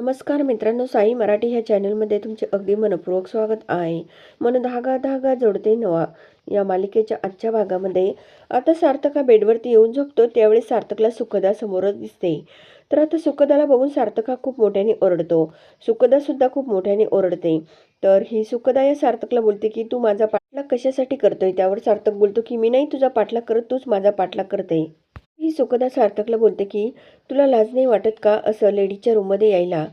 नमस्कार मित्रांनो साई मराठी ह्या चॅनलमध्ये तुमचे अगदी मनपूर्वक स्वागत आहे. मन धागा धागा जोडते नवा. या मालिकेच्या आजच्या भागामध्ये आता सार्थका बेडवरती येऊन झोपतो त्यावेळी सार्थकला सुखदा समोरच दिसते. तर आता सुखदाला बघून सार्थका खूप मोठ्याने ओरडतो. सुखदासुद्धा खूप मोठ्याने ओरडते. तर ही सुखदा या सार्थकला बोलते की तू माझा पाठलाग कशासाठी करतोय? त्यावर सार्थक बोलतो की मी नाही तुझा पाठलाग करत तूच माझा पाठलाग करते. ही सुखदा सार्थकला बोलते की तुला लाज नाही वाटत का असं लेडीच्या रूममध्ये यायला?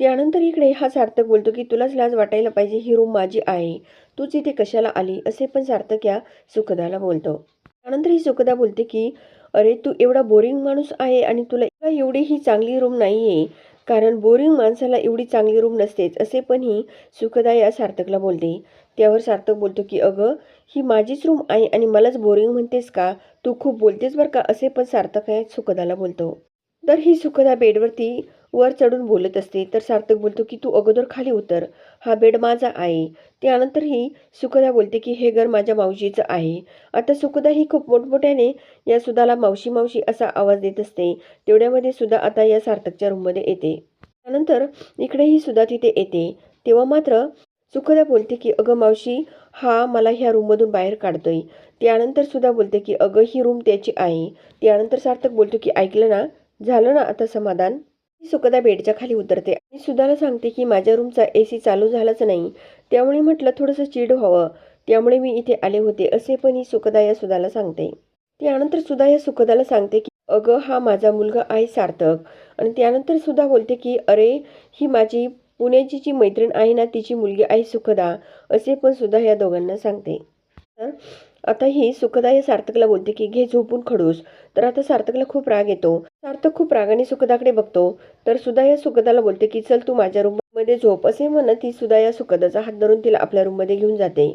त्यानंतर इकडे हा सार्थक बोलतो की तुलाच लाज वाटायला पाहिजे ही रूम माझी आहे. तूच इथे कशाला आली? असे पण सार्थक या सुखदाला बोलतो. त्यानंतर ही सुखदा बोलते की अरे तू एवढा बोरिंग माणूस आहे आणि तुला एवढी ही चांगली रूम नाही आहे कारण बोरिंग माणसाला एवढी चांगली रूम नसतेच. असे पण ही सुखदा या सार्थकला बोलते. त्यावर सार्थक बोलतो की अगं ही माझीच रूम आहे आणि मलाच बोरिंग म्हणतेस का? तू खूप बोलतेस बरं का? असे पण सार्थक आहे सुखदाला बोलतो. तर ही सुखदा बेडवरती वर चढून बोलत असते. तर सार्थक बोलतो की तू अगोदर खाली उतर. हा बेड माझा आहे. त्यानंतर ही सुखदा बोलते की हे घर माझ्या मावशीचं आहे. आता सुखदा ही खूप मोठमोठ्याने या सुधाला मावशी मावशी असा आवाज देत असते. तेवढ्यामध्ये सुद्धा आता या सार्थकच्या रूममध्ये येते. त्यानंतर इकडेही सुद्धा तिथे येते. तेव्हा मात्र सुखदा बोलते की अगं मावशी हा मला ह्या रूममधून बाहेर काढतोय. त्यानंतर सुद्धा बोलते की अगं ही रूम त्याची आहे. त्यानंतर सार्थक बोलतो की ऐकलं ना? झालं ना आता समाधान? ही सुखदा बेडच्या खाली उतरते आणि सुधाला सांगते की माझ्या रूमचा ए सी चालू झालाच नाही. त्यामुळे म्हटलं थोडंसं चिड व्हावं. त्यामुळे मी इथे आले होते असे पण ही सुखदा या सुधाला सांगते. त्यानंतर सुधा या सुखदाला सांगते की अगं हा माझा मुलगा आहे सार्थक. आणि त्यानंतर सुद्धा बोलते की अरे ही माझी पुण्याची जी मैत्रीण आहे ना तिची मुलगी आहे सुखदा असे पण सुद्धा या दोघांना सांगते. तर आता ही सुखदा या सार्थकला बोलते की घे झोपून खडूस. तर आता सार्थकला खूप राग येतो. सार्थक खूप रागाने सुखदाकडे बघतो. तर सुद्धा या सुखदाला बोलते की चल तू माझ्या रूममध्ये झोप. असे म्हणत ती सुद्धा या सुखदाचा हात धरून तिला आपल्या रूममध्ये घेऊन जाते.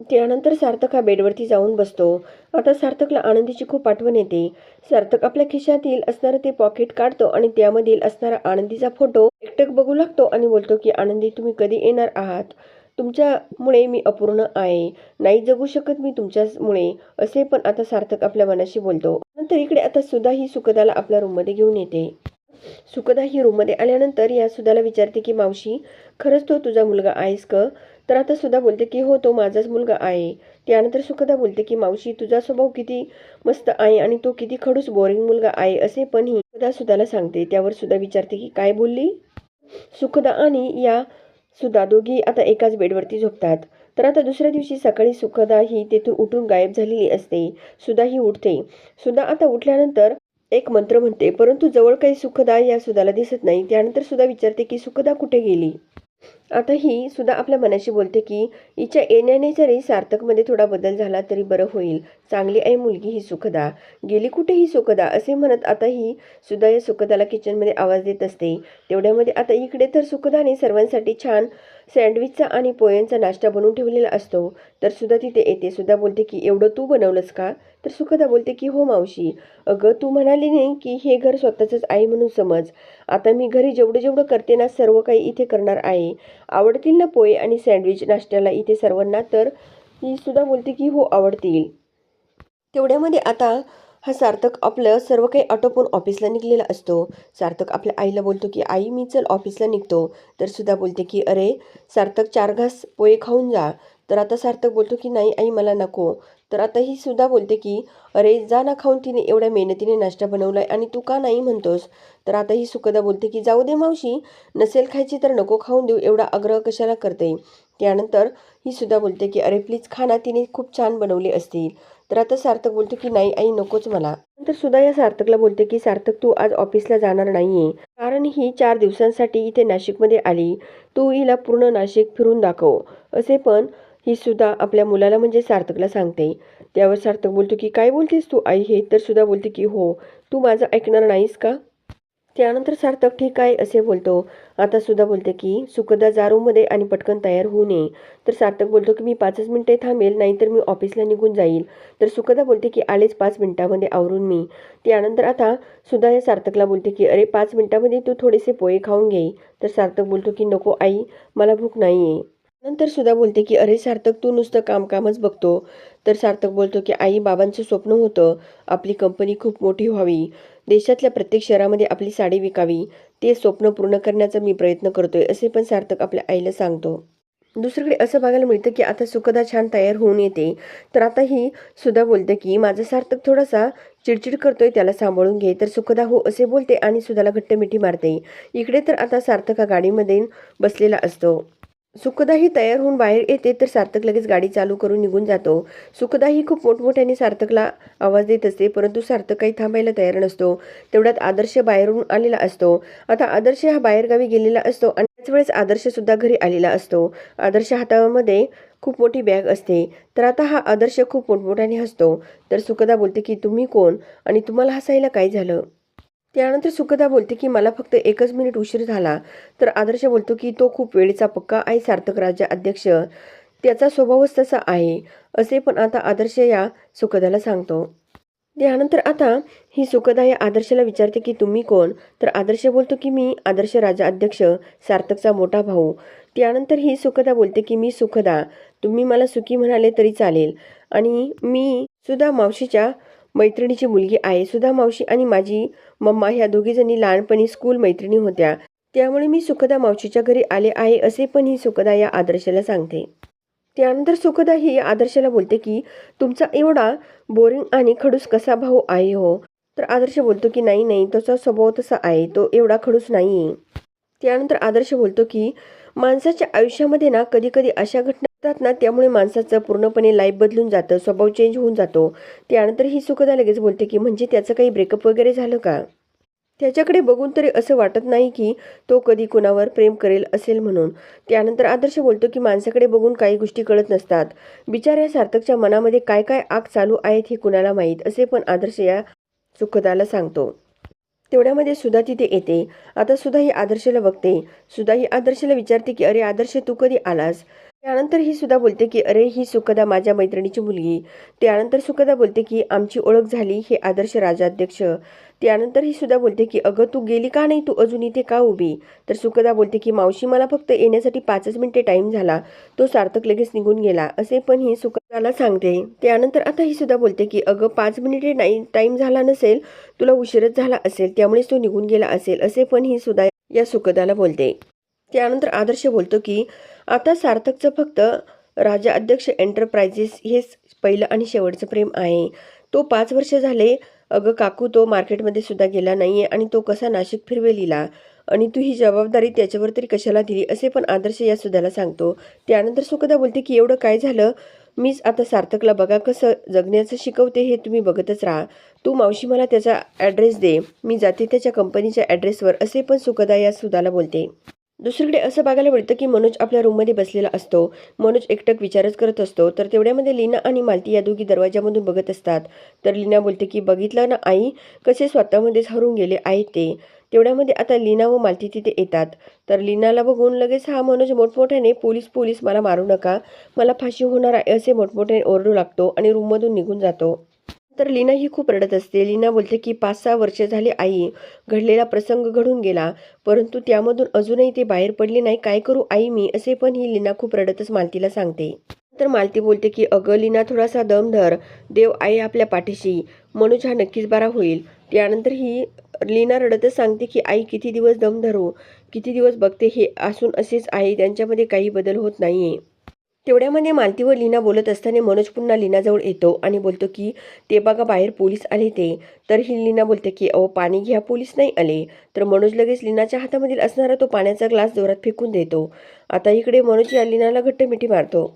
त्यानंतर सार्थक हा बेडवरती जाऊन बसतो. आता सार्थकला आनंदीची खूप आठवण येते. सार्थक आपल्या खिशातील असणारं ते पॉकेट काढतो आणि त्यामधील असणारा आनंदीचा फोटो एकटक बघू लागतो आणि बोलतो की आनंदी तुम्ही कधी येणार आहात? तुमच्यामुळे मी अपूर्ण आहे. नाही जगू शकत मी तुमच्यामुळे. असे पण आता सार्थक आपल्या मनाशी बोलतो. नंतर इकडे आता सुद्धा ही सुखदाला आपल्या रूममध्ये घेऊन येते. सुखदा ही रूममध्ये आल्यानंतर या सुधाला विचारते की मावशी खरंच तो तुझा मुलगा आहेस का? तर आता सुद्धा बोलते की हो तो माझाच मुलगा आहे. त्यानंतर सुखदा बोलते की मावशी तुझा स्वभाव किती मस्त आहे आणि तो किती खडूस बोरिंग मुलगा आहे असे पण ही सुद्धा सुधाला सांगते. त्यावर सुद्धा विचारते की काय बोलली? सुखदा आणि या सुद्धा दोघी आता एकाच बेडवरती झोपतात. तर आता दुसऱ्या दिवशी सकाळी सुखदा ही तेथून उठून गायब झालेली असते. सुधा ही उठते. सुधा आता उठल्यानंतर एक मंत्र म्हणते परंतु जवळ काही सुखदा या सुधाला दिसत नाही. त्यानंतर सुद्धा विचारते की सुखदा कुठे गेली? आता ही सुद्धा आपल्या मनाशी बोलते की हिच्या येण्याने जरी सार्थकमध्ये थोडा बदल झाला तरी बरं होईल. चांगली आहे मुलगी ही सुखदा. गेली कुठे ही सुखदा. असे म्हणत आता ही सुद्धा या सुखदाला किचनमध्ये आवाज देत असते. तेवढ्यामध्ये आता इकडे तर सुखदाने सर्वांसाठी छान सँडविचचा आणि पोयांचा नाश्ता बनवून ठेवलेला असतो. तर सुद्धा तिथे येते. सुद्धा बोलते की एवढं तू बनवलंस का? तर सुखदा बोलते की हो मावशी. अगं तू म्हणाली नाही की हे घर स्वतःचंच आहे म्हणून समज. आता मी घरी जेवढं जेवढं करते ना सर्व काही इथे करणार आहे. आवडतील ना पोहे आणि सँडविच नाश्त्याला इथे सर्वांना? तर ही सुद्धा बोलते की हो आवडतील. तेवढ्यामध्ये आता हा सार्थक आपलं सर्व काही आटोपून ऑफिसला निघलेला असतो. सार्थक आपल्या आईला बोलतो की आई मी चल ऑफिसला निघतो. तर सुद्धा बोलते की अरे सार्थक चार घास पोहे खाऊन जा. तर आता सार्थक बोलतो की नाही आई मला नको. तर आता ही सुद्धा बोलते की अरे जा ना खाऊन तिने एवढ्या मेहनतीने नाश्ता बनवलाय आणि तू का नाही म्हणतोस? तर आता ही सुखदा बोलते की जाऊ दे मावशी नसेल खायची तर नको खाऊन देऊ एवढा आग्रह कशाला करते? त्यानंतर ही सुद्धा बोलते की अरे प्लीज खाना तिने खूप छान बनवले असतील. तर आता सार्थक बोलतो की नाही आई नकोच मला. नंतर सुद्धा या सार्थकला बोलते की सार्थक तू आज ऑफिसला जाणार नाहीये कारण ही चार दिवसांसाठी इथे नाशिकमध्ये आली. तू हिला पूर्ण नाशिक फिरून दाखव. असे पण ही सुद्धा आपल्या मुलाला म्हणजे सार्थकला सांगते. त्यावर सार्थक बोलतो की काय बोलतेस तू आई? हे तर सुद्धा बोलते की हो तू माझं ऐकणार नाहीस का? त्यानंतर सार्थक ठीक आहे असे बोलतो. आता सुद्धा बोलते की सुखदा जा रूममध्ये आणि पटकन तयार होऊ नये तर सार्थक बोलतो की मी पाचच मिनिटे थांबेल नाहीतर मी ऑफिसला निघून जाईल. तर सुखदा बोलते की आलेच पाच मिनिटामध्ये आवरून मी. त्यानंतर आता सुद्धा या सार्थकला बोलते की अरे पाच मिनिटामध्ये तू थोडेसे पोहे खाऊन घे. तर सार्थक बोलतो की नको आई मला भूक नाही आहे नंतर सुद्धा बोलते की अरे सार्थक तू नुसतं कामकामच बघतो तर सार्थक बोलतो की आई बाबांचं स्वप्न होतं. आपली कंपनी खूप मोठी व्हावी. देशातल्या प्रत्येक शहरामध्ये आपली साडी विकावी. ते स्वप्न पूर्ण करण्याचा मी प्रयत्न करतोय असे पण सार्थक आपल्या आईला सांगतो. दुसरीकडे असं बघायला मिळतं की आता सुखदा छान तयार होऊन येते. तर आता ही सुद्धा बोलते की माझा सार्थक थोडासा चिडचिड करतोय त्याला सांभाळून घे. तर सुखदा हो असे बोलते आणि सुधाला घट्ट मिठी मारते. इकडे तर आता सार्थक हा गाडीमध्ये बसलेला असतो. सुखदाही तयार होऊन बाहेर येते तर सार्थक लगेच गाडी चालू करून निघून जातो. सुखदाही खूप मोठमोठ्याने सार्थकला आवाज देत असते परंतु सार्थक काही थांबायला तयार नसतो. तेवढ्यात आदर्श बाहेरून आलेला असतो. आता आदर्श हा बाहेरगावी गेलेला असतो आणि त्याच वेळेस आदर्श सुद्धा घरी आलेला असतो. आदर्श हातामध्ये खूप मोठी बॅग असते तर आता हा आदर्श खूप मोठमोठ्याने हसतो. तर सुखदा बोलते की तुम्ही कोण? आणि तुम्हाला हसायला काय झालं? त्यानंतर सुखदा बोलते की मला फक्त एकच मिनिट उशीर झाला. तर आदर्श बोलतो की तो खूप वेळेचा पक्का आहे सार्थक राजा अध्यक्ष. त्याचा स्वभावच तसा आहे. असे पण आता आदर्श या सुखदाला सांगतो. त्यानंतर आता ही सुखदा या आदर्शला विचारते की तुम्ही कोण? तर आदर्श बोलतो की मी आदर्श राजा अध्यक्ष सार्थकचा मोठा भाऊ. त्यानंतर ही सुखदा बोलते की मी सुखदा. तुम्ही मला सुखी म्हणाले तरी चालेल. आणि मी सुद्धा मावशीच्या मैत्रिणीची मुलगी आहे सुधा मावशी आणि माझी मम्मा ह्या दोघीजणी लहानपणी स्कूल मैत्रिणी होत्या. त्यामुळे मी सुखदा मावशीच्या घरी आले आहे असे पण ही सुखदा या आदर्शाला सांगते. त्यानंतर सुखदा ही आदर्शाला बोलते की तुमचा एवढा बोरिंग आणि खडूस कसा भाऊ आहे हो तर आदर्श बोलतो की नाही नाही त्याचा स्वभाव तसा आहे तो एवढा खडूस नाही आहे त्यानंतर आदर्श बोलतो की माणसाच्या आयुष्यामध्ये ना कधी कधी अशा घटना असतात ना त्यामुळे माणसाचं पूर्णपणे लाईफ बदलून जातं स्वभाव चेंज होऊन जातो. त्यानंतर ही सुखदा लगेच बोलते की म्हणजे त्याचं काही ब्रेकअप वगैरे झालं का? त्याच्याकडे बघून तरी असं वाटत नाही की तो कधी कुणावर प्रेम करेल असेल म्हणून. त्यानंतर आदर्श बोलतो की माणसाकडे बघून काही गोष्टी कळत नसतात. बिचाऱ्या सार्थकच्या मनामध्ये काय काय आग चालू आहेत हे कुणाला माहीत? असे पण आदर्श या सुखदाला सांगतो. तेवढ्यामध्ये सुद्धा तिथे येते. आता सुद्धा ही आदर्शला बघते. सुद्धा ही आदर्शला विचारते की अरे आदर्श तू कधी आलास? त्यानंतर ही सुद्धा बोलते की अरे ही सुखदा माझ्या मैत्रिणीची मुलगी. त्यानंतर सुखदा बोलते की आमची ओळख झाली हे आदर्श राजाध्यक्ष. त्यानंतर ही सुद्धा बोलते की अगं तू गेली का नाही? तू अजून इथे का उभी? तर सुखदा बोलते की मावशी मला फक्त येण्यासाठी पाचच मिनिटे टाईम झाला. तो सार्थक लगेच निघून गेला. असे पण ही सुखदाला सांगते. त्यानंतर आता ही सुद्धा बोलते की अगं पाच मिनिटे नाही टाईम झाला नसेल तुला उशीरच झाला असेल त्यामुळेच तो निघून गेला असेल. असे पण ही सुद्धा या सुखदाला बोलते. त्यानंतर आदर्श बोलतो की आता सार्थकचं फक्त राजा अध्यक्ष एंटरप्राइजेस हेच पहिलं आणि शेवटचं प्रेम आहे. तो पाच वर्ष झाले अगं काकू तो मार्केटमध्ये सुद्धा गेला नाही आहे आणि तो कसा नाशिक फिरवेलीला आणि तू ही जबाबदारी त्याच्यावर तरी कशाला दिली? असे पण आदर्श या सुद्धाला सांगतो. त्यानंतर सुखदा बोलते की एवढं काय झालं? मीच आता सार्थकला बघा कसं जगण्याचं शिकवते हे तुम्ही बघतच राहा. तू मावशी मला त्याचा ॲड्रेस दे. मी जाते त्याच्या कंपनीच्या ॲड्रेसवर असे पण सुखदा या सुदाला बोलते. दुसरीकडे असं बघायला मिळतं की मनोज आपल्या रूममध्ये बसलेला असतो. मनोज एकटक विचारच करत असतो. तर तेवढ्यामध्ये लीना आणि मालती या दोघी दरवाजामधून बघत असतात. तर लीना बोलते की बघितलं ना आई? कसे स्वतःमध्येच हरून गेले आहे ते. तेवढ्यामध्ये आता लीना व मालती तिथे येतात. तर लीनाला बघून लगेच हा मनोज मोठमोठ्याने पोलीस पोलीस मला मारू नका. मला फाशी होणार आहे असे मोठमोठ्याने ओरडू लागतो आणि रूममधून निघून जातो. तर लीना ही खूप रडत असते. लीना बोलते की पाच सहा वर्ष झाले आई घडलेला प्रसंग घडून गेला. परंतु त्यामधून अजूनही ते बाहेर पडले नाही. काय करू आई मी? असे पण ही लीना खूप रडतच मालतीला सांगते. तर मालती बोलते की अगं लीना थोडासा दम धर. देव आई आपल्या पाठीशी. मनोज हा नक्कीच बरा होईल. त्यानंतर ही लीना रडतच सांगते की आई किती दिवस दम धरू? किती दिवस बघते हे असून असेच आहे. त्यांच्यामध्ये काही बदल होत नाही आहे तेवढ्यामध्ये मालती व लीना बोलत असताना मनोज पुन्हा लीनाजवळ येतो आणि बोलतो की ते बघा बाहेर पोलीस आले ते. तर ही लीना बोलते की अहो पाणी घ्या पोलीस नाही आले. तर मनोज लगेच लीनाच्या हातामधील असणारा तो पाण्याचा ग्लास जोरात फेकून देतो. आता इकडे मनोज या लीनाला घट्ट मिठी मारतो.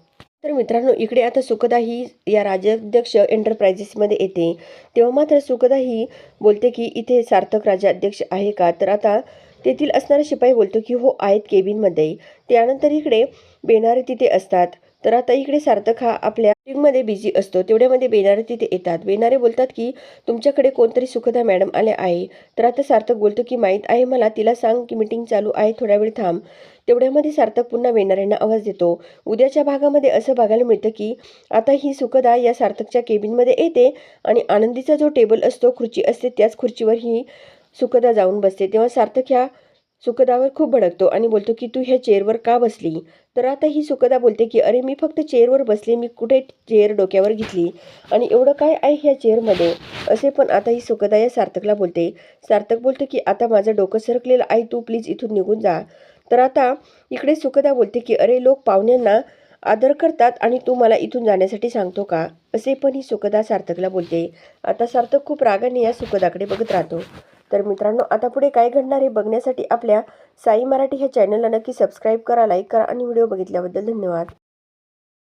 तर मित्रांनो इकडे आता सुखदा ही या राज्याध्यक्ष एंटरप्राइजेसमध्ये येते. तेव्हा मात्र सुखदा ही बोलते की इथे सार्थक राज्याध्यक्ष आहे का? तर आता तेथील असणारा शिपाई बोलतो की हो आहेत केबिनमध्ये त्यानंतर इकडे बेनारे तिथे असतात. तर आता इकडे सार्थक हा आपल्या मीटिंगमध्ये बिझी असतो. तेवढ्यामध्ये बेनारे तिथे येतात. बेनारे बोलतात की तुमच्याकडे कोणतरी सुखदा मॅडम आले आहे. तर आता सार्थक बोलतो की माहीत आहे मला. तिला सांग की मीटिंग चालू आहे. थोड्या वेळ थांब. तेवढ्यामध्ये सार्थक पुन्हा बेनाऱ्यांना आवाज देतो. उद्याच्या भागामध्ये असं बघायला मिळतं की आता ही सुखदा या सार्थकच्या केबिनमध्ये येते आणि आनंदीचा जो टेबल असतो खुर्ची असते त्याच खुर्चीवर ही सुखदा जाऊन बसते. तेव्हा सार्थक ह्या सुखदावर खूप भडकतो आणि बोलतो की तू ह्या चेअरवर का बसली? तर आता ही सुखदा बोलते की अरे मी फक्त चेअरवर बसले. मी कुठे चेअर डोक्यावर घेतली? आणि एवढं काय आहे ह्या चेअरमध्ये? असे पण आता ही सुखदा या सार्थकला बोलते. सार्थक बोलतो की आता माझं डोकं सरकलेलं आहे. तू प्लीज इथून निघून जा. तर आता इकडे सुखदा बोलते की अरे लोक पाहुण्यांना आदर करतात आणि तू मला इथून जाण्यासाठी सांगतो का? असे पण ही सुखदा सार्थकला बोलते. आता सार्थक खूप रागाने या सुखदाकडे बघत राहतो. तर मित्रांनो आता पुढे काय घडणार हे बघण्यासाठी आपल्या साई मराठी ह्या चॅनलला नक्की सबस्क्राईब करा लाईक करा आणि व्हिडिओ बघितल्याबद्दल धन्यवाद.